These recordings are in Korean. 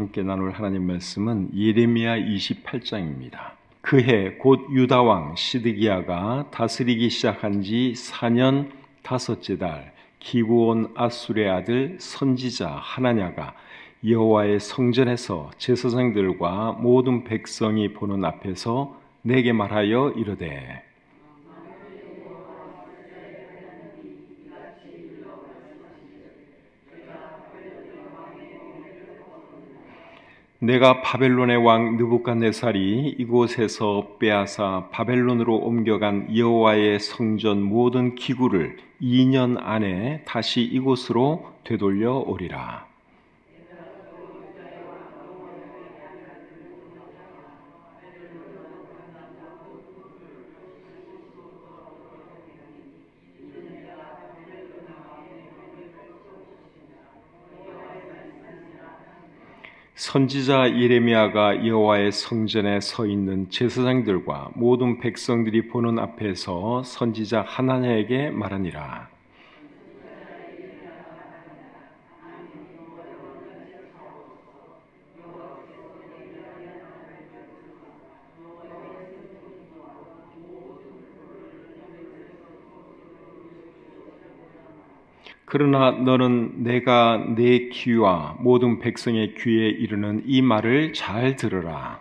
함께 나눌 하나님 말씀은 예레미야 28장입니다. 그해 곧 유다 왕 시드기야가 다스리기 시작한 지 4년 다섯째 달 기브온 아술의 아들 선지자 하나냐가 여호와의 성전에서 제사장들과 모든 백성이 보는 앞에서 내게 말하여 이르되 내가 바벨론의 왕 느부갓네살이 이곳에서 빼앗아 바벨론으로 옮겨간 여호와의 성전 모든 기구를 2년 안에 다시 이곳으로 되돌려 오리라. 선지자 예레미야가 여호와의 성전에 서 있는 제사장들과 모든 백성들이 보는 앞에서 선지자 하나냐에게 말하니라. 그러나 너는 내가 내 귀와 모든 백성의 귀에 이르는 이 말을 잘 들으라.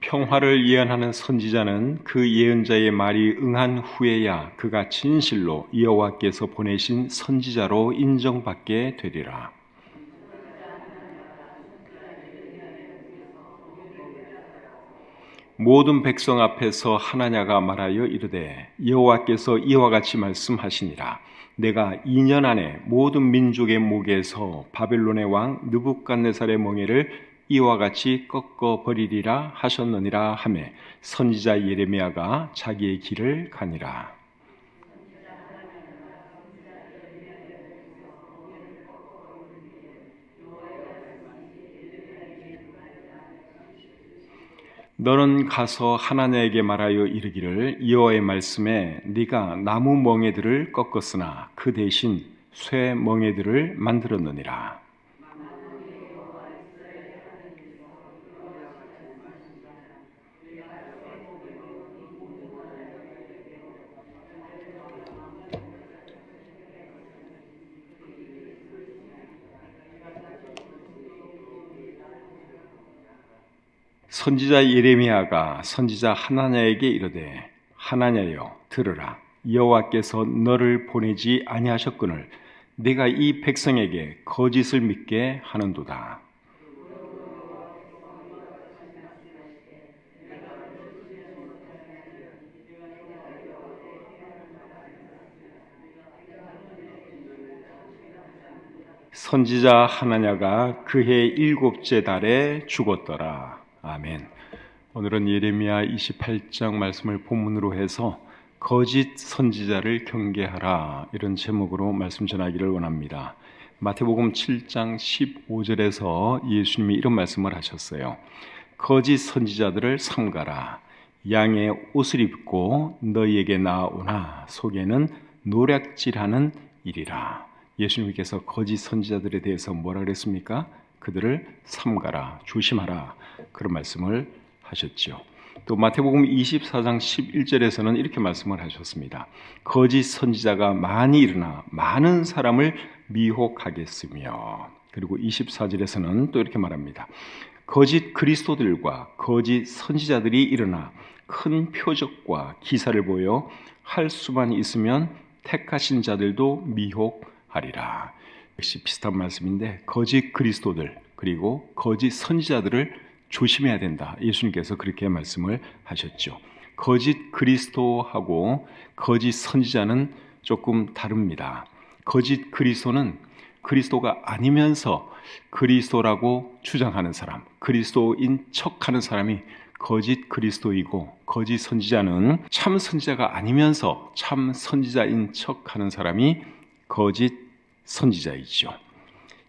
평화를 예언하는 선지자는 그 예언자의 말이 응한 후에야 그가 진실로 여호와께서 보내신 선지자로 인정받게 되리라. 모든 백성 앞에서 하나냐가 말하여 이르되 여호와께서 이와 같이 말씀하시니라. 내가 2년 안에 모든 민족의 목에서 바벨론의 왕 느부갓네살의 멍에를 이와 같이 꺾어 버리리라 하셨느니라 하매 선지자 예레미야가 자기의 길을 가니라 너는 가서 하나님에게 말하여 이르기를 여호와의 말씀에 네가 나무 멍에들을 꺾었으나 그 대신 쇠 멍에들을 만들었느니라. 선지자 예레미야가 선지자 하나냐에게 이르되 하나냐여 들으라 여호와께서 너를 보내지 아니하셨거늘 내가 이 백성에게 거짓을 믿게 하는도다. 선지자 하나냐가 그해 일곱째 달에 죽었더라. 아멘. 오늘은 예레미야 28장 말씀을 본문으로 해서 거짓 선지자를 경계하라 이런 제목으로 말씀 전하기를 원합니다. 마태복음 7장 15절에서 예수님이 이런 말씀을 하셨어요. 거짓 선지자들을 삼가라. 양의 옷을 입고 너희에게 나오나 속에는 노략질하는 일이라. 예수님께서 거짓 선지자들에 대해서 뭐라 그랬습니까? 그들을 삼가라, 조심하라. 그런 말씀을 하셨죠. 또 마태복음 24장 11절에서는 이렇게 말씀을 하셨습니다. 거짓 선지자가 많이 일어나 많은 사람을 미혹하겠으며 그리고 24절에서는 또 이렇게 말합니다. 거짓 그리스도들과 거짓 선지자들이 일어나 큰 표적과 기사를 보여 할 수만 있으면 택하신 자들도 미혹하리라. 역시 비슷한 말씀인데 거짓 그리스도들 그리고 거짓 선지자들을 조심해야 된다. 예수님께서 그렇게 말씀을 하셨죠. 거짓 그리스도하고 거짓 선지자는 조금 다릅니다. 거짓 그리스도는 그리스도가 아니면서 그리스도라고 주장하는 사람, 그리스도인 척하는 사람이 거짓 그리스도이고 거짓 선지자는 참 선지자가 아니면서 참 선지자인 척하는 사람이 거짓 선지자이죠.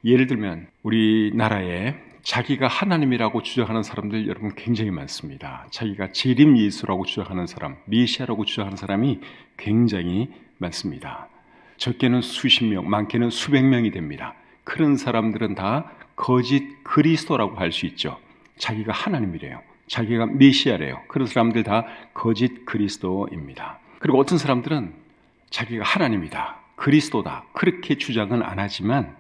예를 들면 우리나라에 자기가 하나님이라고 주장하는 사람들 여러분 굉장히 많습니다. 자기가 재림 예수라고 주장하는 사람, 메시아라고 주장하는 사람이 굉장히 많습니다. 적게는 수십 명, 많게는 수백 명이 됩니다. 그런 사람들은 다 거짓 그리스도라고 할 수 있죠. 자기가 하나님이래요. 자기가 메시아래요. 그런 사람들 다 거짓 그리스도입니다. 그리고 어떤 사람들은 자기가 하나님이다. 그리스도다. 그렇게 주장은 안 하지만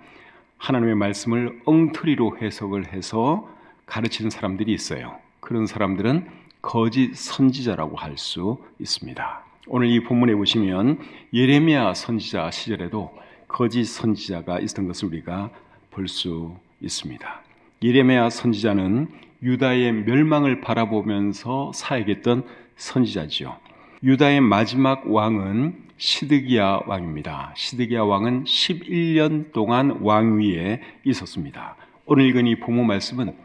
하나님의 말씀을 엉터리로 해석을 해서 가르치는 사람들이 있어요. 그런 사람들은 거짓 선지자라고 할 수 있습니다. 오늘 이 본문에 보시면 예레미야 선지자 시절에도 거짓 선지자가 있었던 것을 우리가 볼 수 있습니다. 예레미야 선지자는 유다의 멸망을 바라보면서 사역했던 선지자지요. 유다의 마지막 왕은 시드기야 왕입니다. 시드기야 왕은 11년 동안 왕위에 있었습니다. 오늘 읽은 이 본문 말씀은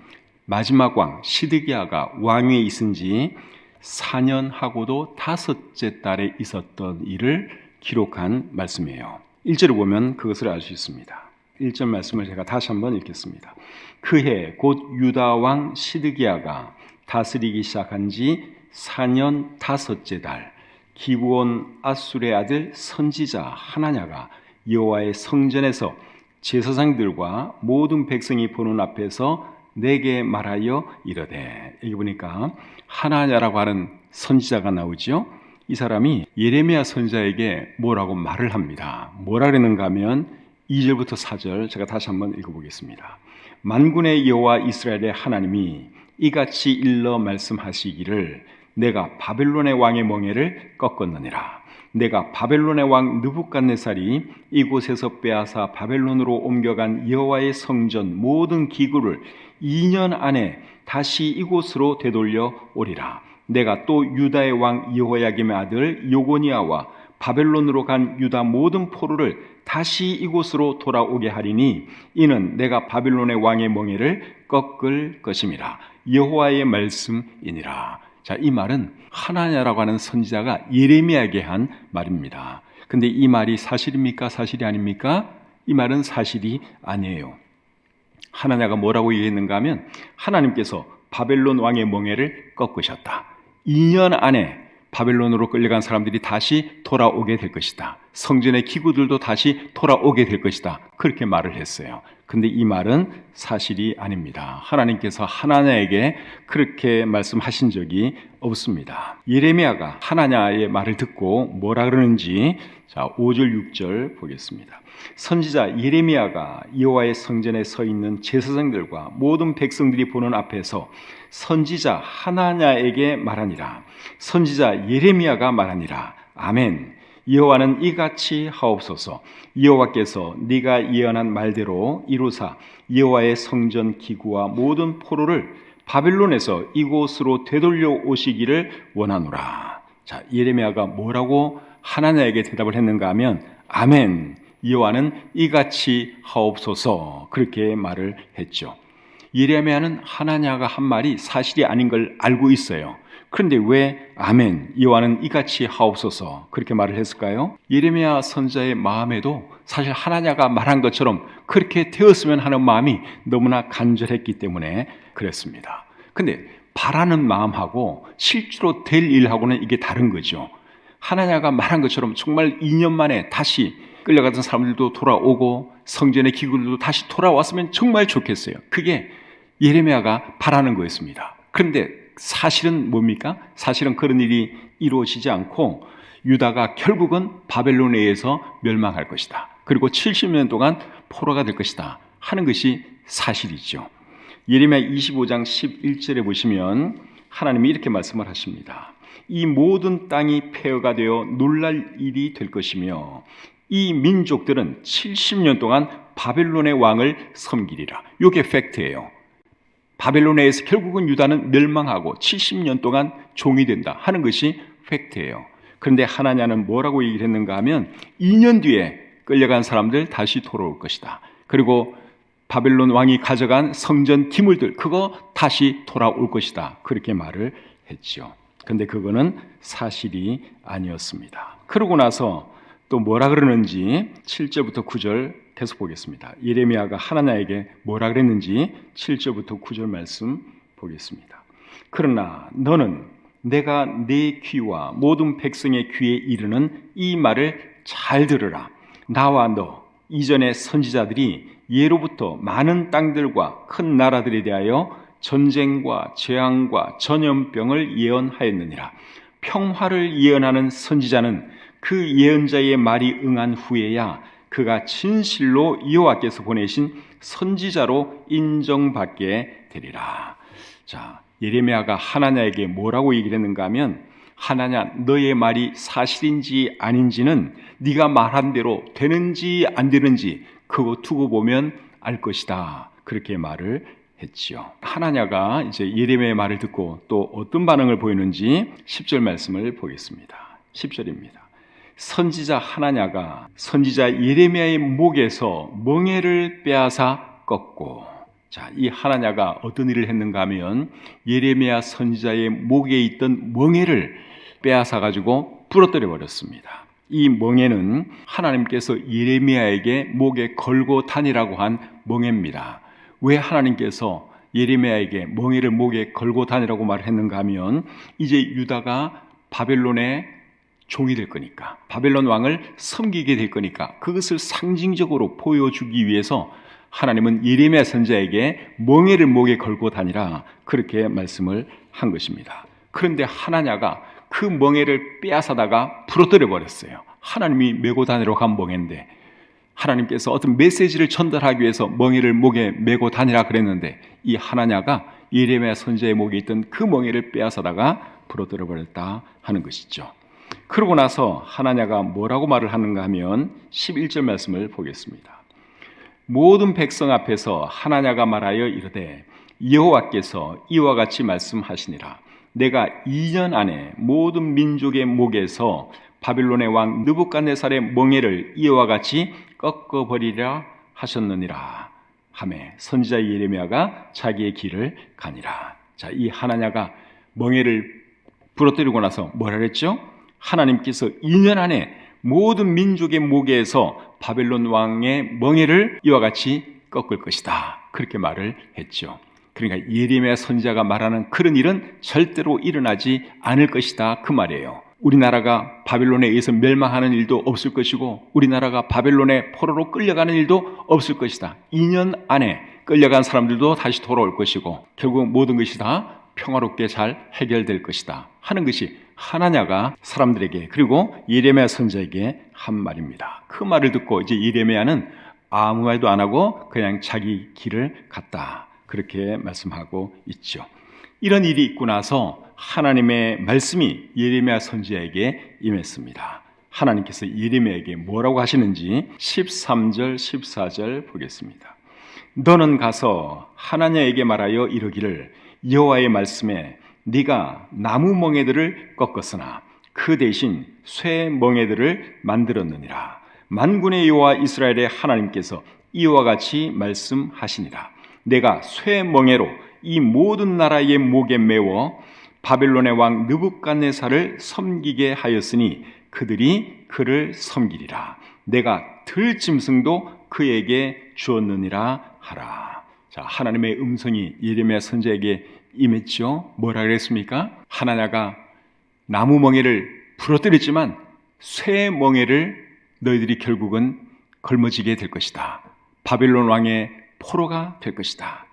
마지막 왕 시드기야가 왕위에 있은 지 4년 하고도 다섯째 달에 있었던 일을 기록한 말씀이에요. 1절을 보면 그것을 알 수 있습니다. 1절 말씀을 제가 다시 한번 읽겠습니다. 그해 곧 유다 왕 시드기야가 다스리기 시작한 지 4년 다섯째 달 기브온 아술의 아들 선지자 하나냐가 여호와의 성전에서 제사장들과 모든 백성이 보는 앞에서 내게 말하여 이르되 여기 보니까 하나냐라고 하는 선지자가 나오지요. 이 사람이 예레미야 선지자에게 뭐라고 말을 합니다. 뭐라 그러는가 하면 2절부터 4절 제가 다시 한번 읽어보겠습니다. 만군의 여호와 이스라엘의 하나님이 이같이 일러 말씀하시기를 내가 바벨론의 왕의 멍에를 꺾었느니라. 내가 바벨론의 왕 느부갓네살이 이곳에서 빼앗아 바벨론으로 옮겨간 여호와의 성전 모든 기구를 2년 안에 다시 이곳으로 되돌려 오리라. 내가 또 유다의 왕 여호야김의 아들 요고니아와 바벨론으로 간 유다 모든 포로를 다시 이곳으로 돌아오게 하리니 이는 내가 바벨론의 왕의 멍에를 꺾을 것임이라. 여호와의 말씀이니라. 자, 이 말은 하나냐라고 하는 선지자가 예레미야에게 한 말입니다. 근데 이 말이 사실입니까? 사실이 아닙니까? 이 말은 사실이 아니에요. 하나냐가 뭐라고 얘기했는가 하면 하나님께서 바벨론 왕의 멍에를 꺾으셨다. 2년 안에 바벨론으로 끌려간 사람들이 다시 돌아오게 될 것이다. 성전의 기구들도 다시 돌아오게 될 것이다. 그렇게 말을 했어요. 근데 이 말은 사실이 아닙니다. 하나님께서 하나냐에게 그렇게 말씀하신 적이 없습니다. 예레미야가 하나냐의 말을 듣고 뭐라 그러는지 자, 5절 6절 보겠습니다. 선지자 예레미야가 여호와의 성전에 서 있는 제사장들과 모든 백성들이 보는 앞에서 선지자 하나냐에게 말하니라. 선지자 예레미야가 말하니라. 아멘. 여호와는 이같이 하옵소서. 여호와께서 네가 예언한 말대로 이루사 여호와의 성전 기구와 모든 포로를 바벨론에서 이곳으로 되돌려 오시기를 원하노라. 자, 예레미야가 뭐라고 하나냐에게 대답을 했는가 하면 아멘. 여호와는 이같이 하옵소서. 그렇게 말을 했죠. 예레미야는 하나냐가 한 말이 사실이 아닌 걸 알고 있어요. 그런데 왜 아멘 여호와는 이같이 하옵소서 그렇게 말을 했을까요? 예레미야 선자의 마음에도 사실 하나냐가 말한 것처럼 그렇게 되었으면 하는 마음이 너무나 간절했기 때문에 그랬습니다. 근데 바라는 마음하고 실제로 될 일하고는 이게 다른 거죠. 하나냐가 말한 것처럼 정말 2년 만에 다시 끌려가던 사람들도 돌아오고 성전의 기구들도 다시 돌아왔으면 정말 좋겠어요. 그게 예레미야가 바라는 거였습니다. 그런데 사실은 뭡니까? 사실은 그런 일이 이루어지지 않고 유다가 결국은 바벨론에 의해서 멸망할 것이다. 그리고 70년 동안 포로가 될 것이다. 하는 것이 사실이죠. 예레미야 25장 11절에 보시면 하나님이 이렇게 말씀을 하십니다. 이 모든 땅이 폐허가 되어 놀랄 일이 될 것이며 이 민족들은 70년 동안 바벨론의 왕을 섬기리라. 이게 팩트예요. 바벨론에서 결국은 유다는 멸망하고 70년 동안 종이 된다 하는 것이 팩트예요. 그런데 하나냐는 뭐라고 얘기를 했는가 하면 2년 뒤에 끌려간 사람들 다시 돌아올 것이다. 그리고 바벨론 왕이 가져간 성전 기물들 그거 다시 돌아올 것이다. 그렇게 말을 했죠. 근데 그거는 사실이 아니었습니다. 그러고 나서 또 뭐라 그러는지 7절부터 9절 계속 보겠습니다. 예레미야가 하나냐에게 뭐라 그랬는지 7절부터 9절 말씀 보겠습니다. 그러나 너는 내가 내 귀와 모든 백성의 귀에 이르는 이 말을 잘 들으라. 나와 너 이전의 선지자들이 예로부터 많은 땅들과 큰 나라들에 대하여 전쟁과 재앙과 전염병을 예언하였느니라. 평화를 예언하는 선지자는 그 예언자의 말이 응한 후에야 그가 진실로 여호와께서 보내신 선지자로 인정받게 되리라. 자, 예레미야가 하나냐에게 뭐라고 얘기를 했는가 하면 하나냐 너의 말이 사실인지 아닌지는 네가 말한 대로 되는지 안 되는지 그거 두고 보면 알 것이다. 그렇게 말을 했지요. 하나냐가 이제 예레미야의 말을 듣고 또 어떤 반응을 보이는지 10절 말씀을 보겠습니다. 10절입니다. 선지자 하나냐가 선지자 예레미야의 목에서 멍에를 빼앗아 꺾고 자, 이 하나냐가 어떤 일을 했는가 하면 예레미야 선지자의 목에 있던 멍에를 빼앗아 가지고 부러뜨려 버렸습니다. 이 멍에는 하나님께서 예레미야에게 목에 걸고 다니라고 한 멍에입니다. 왜 하나님께서 예레미야에게 멍에를 목에 걸고 다니라고 말했는가 하면 이제 유다가 바벨론의 종이 될 거니까 바벨론 왕을 섬기게 될 거니까 그것을 상징적으로 보여주기 위해서 하나님은 예레미야 선자에게 멍에를 목에 걸고 다니라 그렇게 말씀을 한 것입니다. 그런데 하나냐가 그 멍에를 빼앗아다가 부러뜨려 버렸어요. 하나님이 메고 다니라고 한 멍에인데 하나님께서 어떤 메시지를 전달하기 위해서 멍에를 목에 메고 다니라 그랬는데 이 하나냐가 예레미야 선자의 목에 있던 그 멍에를 빼앗아다가 부러뜨려 버렸다 하는 것이죠. 그러고 나서 하나냐가 뭐라고 말을 하는가 하면 11절 말씀을 보겠습니다. 모든 백성 앞에서 하나냐가 말하여 이르되 여호와께서 이와 같이 말씀하시니라 내가 2년 안에 모든 민족의 목에서 바빌론의 왕 느부갓네살의 멍에를 이와 같이 꺾어 버리라 하셨느니라 하매 선지자 예레미야가 자기의 길을 가니라 자 이 하나냐가 멍에를 부러뜨리고 나서 뭐라 그랬죠? 하나님께서 2년 안에 모든 민족의 목에서 바벨론 왕의 멍에를 이와 같이 꺾을 것이다. 그렇게 말을 했죠. 그러니까 예레미야 선지자가 말하는 그런 일은 절대로 일어나지 않을 것이다. 그 말이에요. 우리나라가 바벨론에 의해서 멸망하는 일도 없을 것이고 우리나라가 바벨론의 포로로 끌려가는 일도 없을 것이다. 2년 안에 끌려간 사람들도 다시 돌아올 것이고 결국 모든 것이 다 평화롭게 잘 해결될 것이다 하는 것이 하나냐가 사람들에게 그리고 예레미야 선자에게 한 말입니다. 그 말을 듣고 이제 예레미야는 아무 말도 안 하고 그냥 자기 길을 갔다. 그렇게 말씀하고 있죠. 이런 일이 있고 나서 하나님의 말씀이 예레미야 선지자에게 임했습니다. 하나님께서 예레미야에게 뭐라고 하시는지 13절 14절 보겠습니다. 너는 가서 하나냐에게 말하여 이르기를 여호와의 말씀에 네가 나무 멍에들을 꺾었으나 그 대신 쇠 멍에들을 만들었느니라. 만군의 여호와 이스라엘의 하나님께서 이와 같이 말씀하시니라. 내가 쇠 멍에로 이 모든 나라의 목에 메워 바벨론의 왕 느부갓네살을 섬기게 하였으니 그들이 그를 섬기리라. 내가 들짐승도 그에게 주었느니라 하라. 자, 하나님의 음성이 예레미야 선지에게 임했죠. 뭐라 그랬습니까? 하나냐가 나무 멍에를 부러뜨렸지만 쇠 멍에를 너희들이 결국은 걸머지게 될 것이다. 바벨론 왕의 포로가 될 것이다.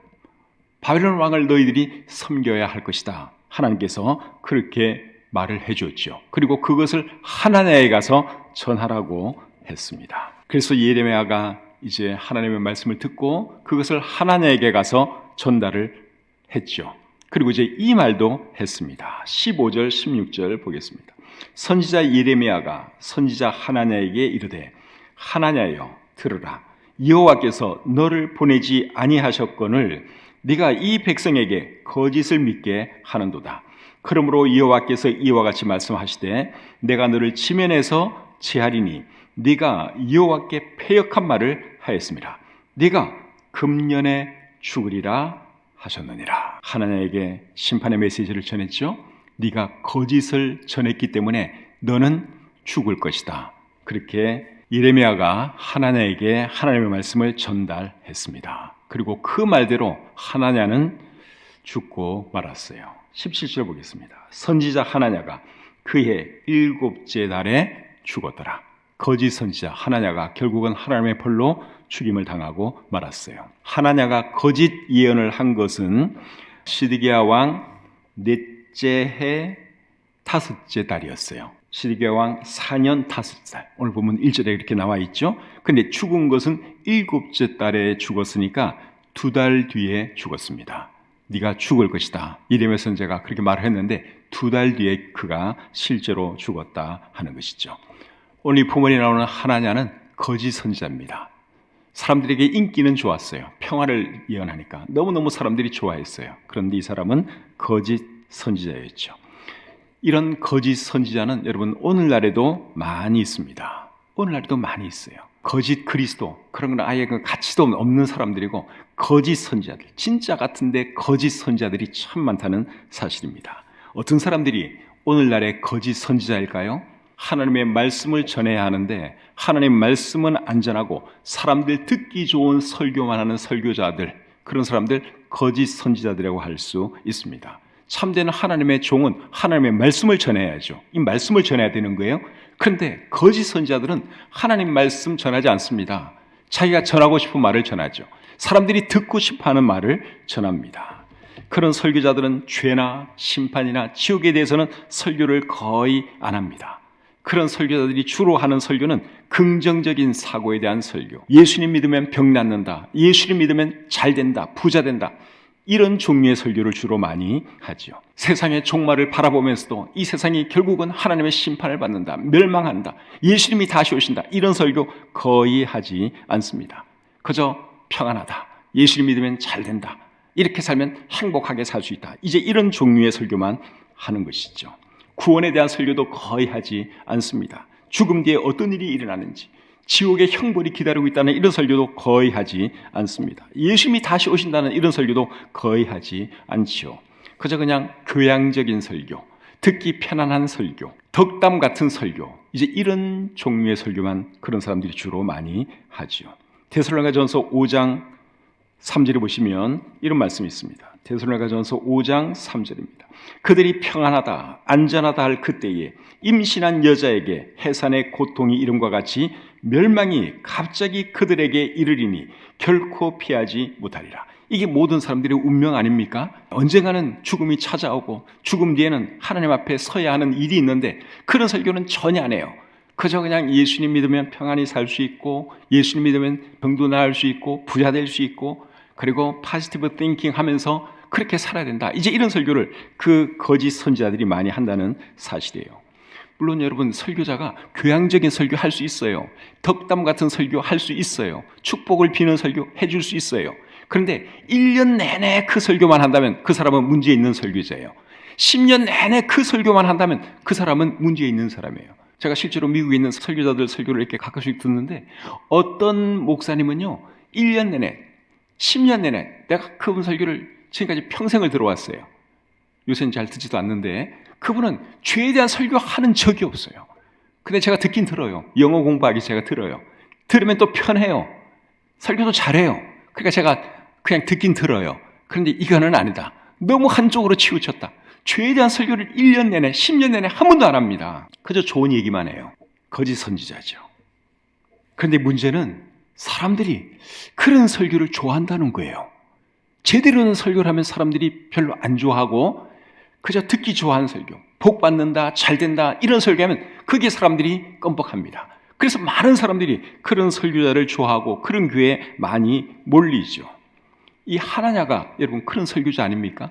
바벨론 왕을 너희들이 섬겨야 할 것이다. 하나님께서 그렇게 말을 해주었죠. 그리고 그것을 하나냐에 가서 전하라고 했습니다. 그래서 예레미야가 이제 하나님의 말씀을 듣고 그것을 하나냐에게 가서 전달을 했죠. 그리고 이제 이 말도 했습니다. 15절, 16절 보겠습니다. 선지자 예레미야가 선지자 하나냐에게 이르되 하나냐여 들으라 여호와께서 너를 보내지 아니하셨거늘 네가 이 백성에게 거짓을 믿게 하는도다. 그러므로 여호와께서 이와 같이 말씀하시되 내가 너를 지면에서 제하리니 네가 여호와께 패역한 말을 하였습니다. 네가 금년에 죽으리라 하셨느니라. 하나님에게 심판의 메시지를 전했죠. 네가 거짓을 전했기 때문에 너는 죽을 것이다. 그렇게 이레미야가 하나냐에게 하나님의 말씀을 전달했습니다. 그리고 그 말대로 하나냐는 죽고 말았어요. 17절 보겠습니다. 선지자 하나냐가 그해 일곱째 달에 죽었더라. 거짓 선지자 하나냐가 결국은 하나님의 벌로 죽임을 당하고 말았어요. 하나냐가 거짓 예언을 한 것은 시드기야 왕 넷째 해 다섯째 달이었어요. 시드기야 왕 4년 다섯 달. 오늘 보면 1절에 이렇게 나와 있죠. 근데 죽은 것은 일곱째 달에 죽었으니까 두 달 뒤에 죽었습니다. 네가 죽을 것이다. 이름의 선제가 그렇게 말을 했는데 두 달 뒤에 그가 실제로 죽었다 하는 것이죠. 오늘 이 부문이 나오는 하나냐는 거짓 선지자입니다. 사람들에게 인기는 좋았어요. 평화를 예언하니까 너무너무 사람들이 좋아했어요. 그런데 이 사람은 거짓 선지자였죠. 이런 거짓 선지자는 여러분 오늘날에도 많이 있습니다. 오늘날에도 많이 있어요. 거짓 그리스도 그런 건 아예 그 가치도 없는 사람들이고 거짓 선지자들 진짜 같은데 거짓 선지자들이 참 많다는 사실입니다. 어떤 사람들이 오늘날의 거짓 선지자일까요? 하나님의 말씀을 전해야 하는데 하나님의 말씀은 안전하고 사람들 듣기 좋은 설교만 하는 설교자들 그런 사람들 거짓 선지자들이라고 할 수 있습니다. 참된 하나님의 종은 하나님의 말씀을 전해야죠. 이 말씀을 전해야 되는 거예요. 그런데 거짓 선지자들은 하나님 말씀 전하지 않습니다. 자기가 전하고 싶은 말을 전하죠. 사람들이 듣고 싶어 하는 말을 전합니다. 그런 설교자들은 죄나 심판이나 지옥에 대해서는 설교를 거의 안 합니다. 그런 설교자들이 주로 하는 설교는 긍정적인 사고에 대한 설교. 예수님 믿으면 병 낫는다. 예수님 믿으면 잘 된다. 부자 된다. 이런 종류의 설교를 주로 많이 하지요. 세상의 종말을 바라보면서도 이 세상이 결국은 하나님의 심판을 받는다. 멸망한다. 예수님이 다시 오신다. 이런 설교 거의 하지 않습니다. 그저 평안하다. 예수님 믿으면 잘 된다. 이렇게 살면 행복하게 살 수 있다. 이제 이런 종류의 설교만 하는 것이죠. 구원에 대한 설교도 거의 하지 않습니다. 죽음 뒤에 어떤 일이 일어나는지, 지옥의 형벌이 기다리고 있다는 이런 설교도 거의 하지 않습니다. 예수님이 다시 오신다는 이런 설교도 거의 하지 않지요. 그저 그냥 교양적인 설교, 듣기 편안한 설교, 덕담 같은 설교, 이제 이런 종류의 설교만 그런 사람들이 주로 많이 하지요. 데살로니가전서 5장 3절에 보시면 이런 말씀이 있습니다. 데살로니가전서 5장 3절입니다. 그들이 평안하다, 안전하다 할 그때에 임신한 여자에게 해산의 고통이 이름과 같이 멸망이 갑자기 그들에게 이르리니 결코 피하지 못하리라. 이게 모든 사람들의 운명 아닙니까? 언젠가는 죽음이 찾아오고 죽음 뒤에는 하나님 앞에 서야 하는 일이 있는데 그런 설교는 전혀 안 해요. 그저 그냥 예수님 믿으면 평안히 살 수 있고 예수님 믿으면 병도 나을 수 있고 부자 될 수 있고 그리고 파지티브 띵킹 하면서 그렇게 살아야 된다. 이제 이런 설교를 그 거짓 선지자들이 많이 한다는 사실이에요. 물론 여러분 설교자가 교양적인 설교 할 수 있어요. 덕담 같은 설교 할 수 있어요. 축복을 비는 설교 해줄 수 있어요. 그런데 1년 내내 그 설교만 한다면 그 사람은 문제 있는 설교자예요. 10년 내내 그 설교만 한다면 그 사람은 문제 있는 사람이에요. 제가 실제로 미국에 있는 설교자들 설교를 이렇게 가끔씩 듣는데 어떤 목사님은요, 1년 내내, 10년 내내 내가 그분 설교를 지금까지 평생을 들어왔어요. 요새는 잘 듣지도 않는데 그분은 죄에 대한 설교하는 적이 없어요. 근데 제가 듣긴 들어요. 영어 공부하기 제가 들어요. 들으면 또 편해요. 설교도 잘해요. 그러니까 제가 그냥 듣긴 들어요. 그런데 이거는 아니다. 너무 한쪽으로 치우쳤다. 죄에 대한 설교를 1년 내내, 10년 내내 한 번도 안 합니다. 그저 좋은 얘기만 해요. 거짓 선지자죠. 그런데 문제는 사람들이 그런 설교를 좋아한다는 거예요. 제대로 된 설교를 하면 사람들이 별로 안 좋아하고 그저 듣기 좋아하는 설교, 복 받는다, 잘 된다 이런 설교하면 그게 사람들이 껌뻑합니다. 그래서 많은 사람들이 그런 설교자를 좋아하고 그런 교회에 많이 몰리죠. 이 하나냐가 여러분 그런 설교자 아닙니까?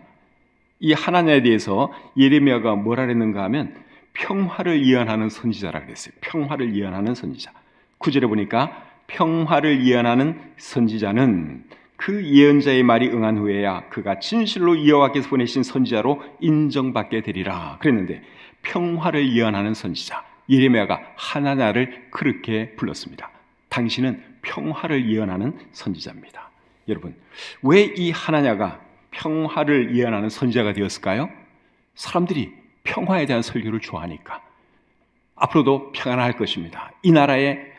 이 하나냐에 대해서 예레미야가 뭐라 그랬는가 하면 평화를 예언하는 선지자라 그랬어요. 평화를 예언하는 선지자. 구절에 보니까 평화를 예언하는 선지자는 그 예언자의 말이 응한 후에야 그가 진실로 여호와께서 보내신 선지자로 인정받게 되리라 그랬는데 평화를 예언하는 선지자 예레미야가 하나냐를 그렇게 불렀습니다. 당신은 평화를 예언하는 선지자입니다. 여러분, 왜 이 하나냐가 평화를 예언하는 선지자가 되었을까요? 사람들이 평화에 대한 설교를 좋아하니까. 앞으로도 평안할 것입니다. 이 나라에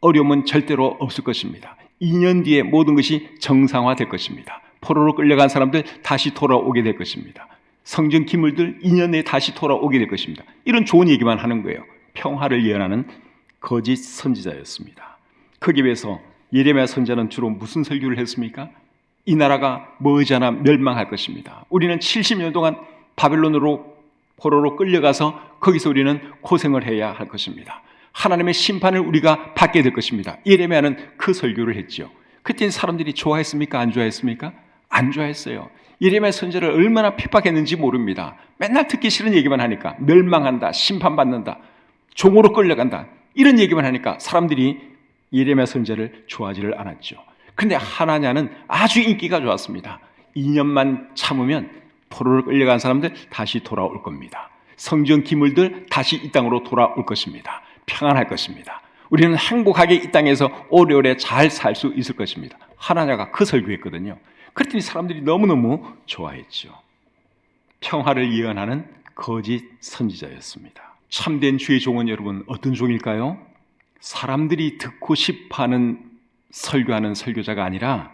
어려움은 절대로 없을 것입니다. 2년 뒤에 모든 것이 정상화될 것입니다. 포로로 끌려간 사람들 다시 돌아오게 될 것입니다. 성전 기물들 2년 내에 다시 돌아오게 될 것입니다. 이런 좋은 얘기만 하는 거예요. 평화를 예언하는 거짓 선지자였습니다. 거기에 비해서 예레미야 선자는 주로 무슨 설교를 했습니까? 이 나라가 머지않아 멸망할 것입니다. 우리는 70년 동안 바벨론으로 포로로 끌려가서 거기서 우리는 고생을 해야 할 것입니다. 하나님의 심판을 우리가 받게 될 것입니다. 예레미야는 그 설교를 했죠. 그때 사람들이 좋아했습니까? 안 좋아했습니까? 안 좋아했어요. 예레미야 선지를 얼마나 핍박했는지 모릅니다. 맨날 듣기 싫은 얘기만 하니까 멸망한다, 심판받는다, 종으로 끌려간다 이런 얘기만 하니까 사람들이 예레미야 선지를 좋아하지를 않았죠. 그런데 하나냐는 아주 인기가 좋았습니다. 2년만 참으면 포로를 끌려간 사람들 다시 돌아올 겁니다. 성전 기물들 다시 이 땅으로 돌아올 것입니다. 평안할 것입니다. 우리는 행복하게 이 땅에서 오래오래 잘 살 수 있을 것입니다. 하나냐가 그 설교했거든요. 그랬더니 사람들이 너무너무 좋아했죠. 평화를 예언하는 거짓 선지자였습니다. 참된 주의 종은 여러분 어떤 종일까요? 사람들이 듣고 싶어하는 설교하는 설교자가 아니라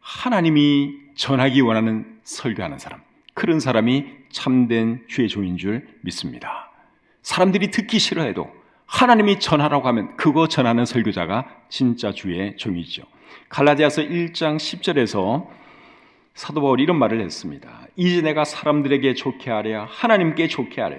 하나님이 전하기 원하는 설교하는 사람. 그런 사람이 참된 주의 종인 줄 믿습니다. 사람들이 듣기 싫어해도 하나님이 전하라고 하면 그거 전하는 설교자가 진짜 주의 종이죠. 갈라디아서 1장 10절에서 사도 바울이 이런 말을 했습니다. 이제 내가 사람들에게 좋게 하랴 하나님께 좋게 하랴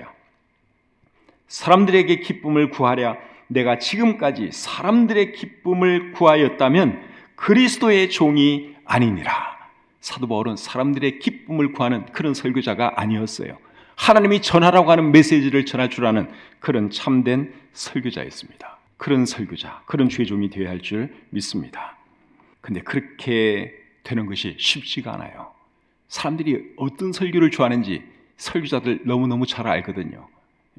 사람들에게 기쁨을 구하랴 내가 지금까지 사람들의 기쁨을 구하였다면 그리스도의 종이 아니니라. 사도 바울은 사람들의 기쁨을 구하는 그런 설교자가 아니었어요. 하나님이 전하라고 하는 메시지를 아는 그런 참된 설교자였습니다. 그런 설교자, 그런 주의 종이 되어야 할 줄 믿습니다. 근데 그렇게 되는 것이 쉽지가 않아요. 사람들이 어떤 설교를 좋아하는지 설교자들 너무너무 잘 알거든요.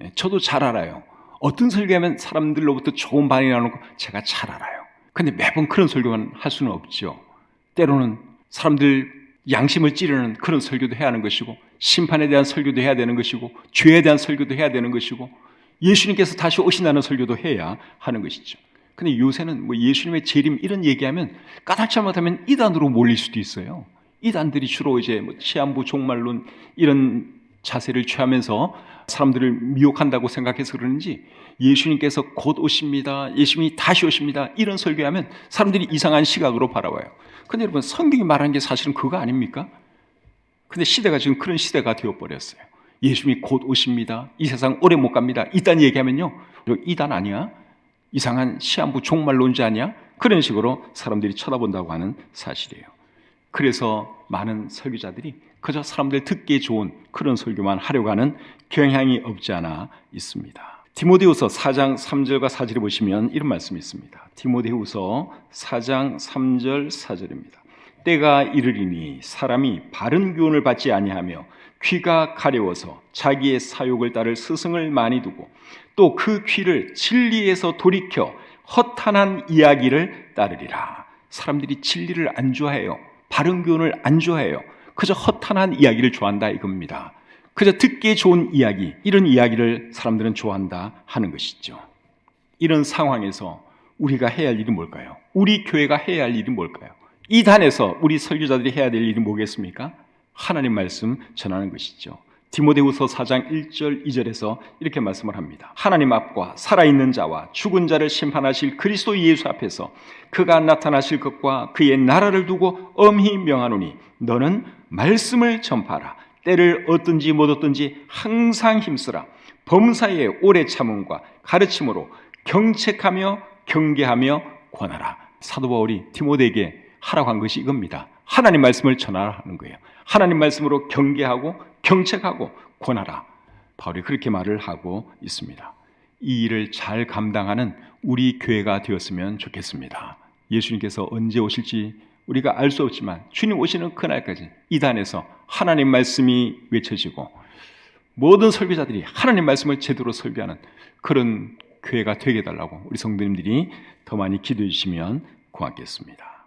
예, 저도 잘 알아요. 어떤 설교하면 사람들로부터 좋은 반응이 나오는 거 제가 잘 알아요. 근데 매번 그런 설교만 할 수는 없죠. 때로는 사람들 양심을 찌르는 그런 설교도 해야 하는 것이고 심판에 대한 설교도 해야 되는 것이고 죄에 대한 설교도 해야 되는 것이고 예수님께서 다시 오신다는 설교도 해야 하는 것이죠. 근데 요새는 뭐 예수님의 재림 이런 얘기하면 까닭 잘못하면 이단으로 몰릴 수도 있어요. 이단들이 주로 이제 뭐 치안부 종말론 이런 자세를 취하면서 사람들을 미혹한다고 생각해서 그러는지 예수님께서 곧 오십니다. 예수님이 다시 오십니다. 이런 설교하면 사람들이 이상한 시각으로 바라봐요. 근데 여러분 성경이 말하는 게 사실은 그거 아닙니까? 근데 시대가 지금 그런 시대가 되어버렸어요. 예수님이 곧 오십니다. 이 세상 오래 못 갑니다. 이단 얘기하면요. 이단 아니야? 이상한 시한부 종말론자 아니야? 그런 식으로 사람들이 쳐다본다고 하는 사실이에요. 그래서 많은 설교자들이 그저 사람들 듣기에 좋은 그런 설교만 하려고 하는 경향이 없지 않아 있습니다. 디모데후서 4장 3절과 4절에 보시면 이런 말씀이 있습니다. 디모데후서 4장 3절 4절입니다. 때가 이르리니 사람이 바른 교훈을 받지 아니하며 귀가 가려워서 자기의 사욕을 따를 스승을 많이 두고 또 그 귀를 진리에서 돌이켜 허탄한 이야기를 따르리라. 사람들이 진리를 안 좋아해요. 바른 교훈을 안 좋아해요. 그저 허탄한 이야기를 좋아한다 이겁니다. 그저 듣기에 좋은 이야기, 이런 이야기를 사람들은 좋아한다 하는 것이죠. 이런 상황에서 우리가 해야 할 일이 뭘까요? 우리 교회가 해야 할 일이 뭘까요? 이 단에서 우리 설교자들이 해야 될 일이 뭐겠습니까? 하나님 말씀 전하는 것이죠. 디모데후서 4장 1절 2절에서 이렇게 말씀을 합니다. 하나님 앞과 살아있는 자와 죽은 자를 심판하실 그리스도 예수 앞에서 그가 나타나실 것과 그의 나라를 두고 엄히 명하노니 너는 말씀을 전파하라. 때를 얻든지 못 얻든지 항상 힘쓰라. 범사에 오래 참음과 가르침으로 경책하며 경계하며 권하라. 사도 바울이 디모데에게 하라고 한 것이 이겁니다. 하나님 말씀을 전하라는 거예요. 하나님 말씀으로 경계하고 경책하고 권하라. 바울이 그렇게 말을 하고 있습니다. 이 일을 잘 감당하는 우리 교회가 되었으면 좋겠습니다. 예수님께서 언제 오실지 우리가 알 수 없지만 주님 오시는 그날까지 이단에서 하나님 말씀이 외쳐지고 모든 설교자들이 하나님 말씀을 제대로 설교하는 그런 교회가 되게 해달라고 우리 성도님들이 더 많이 기도해 주시면 고맙겠습니다.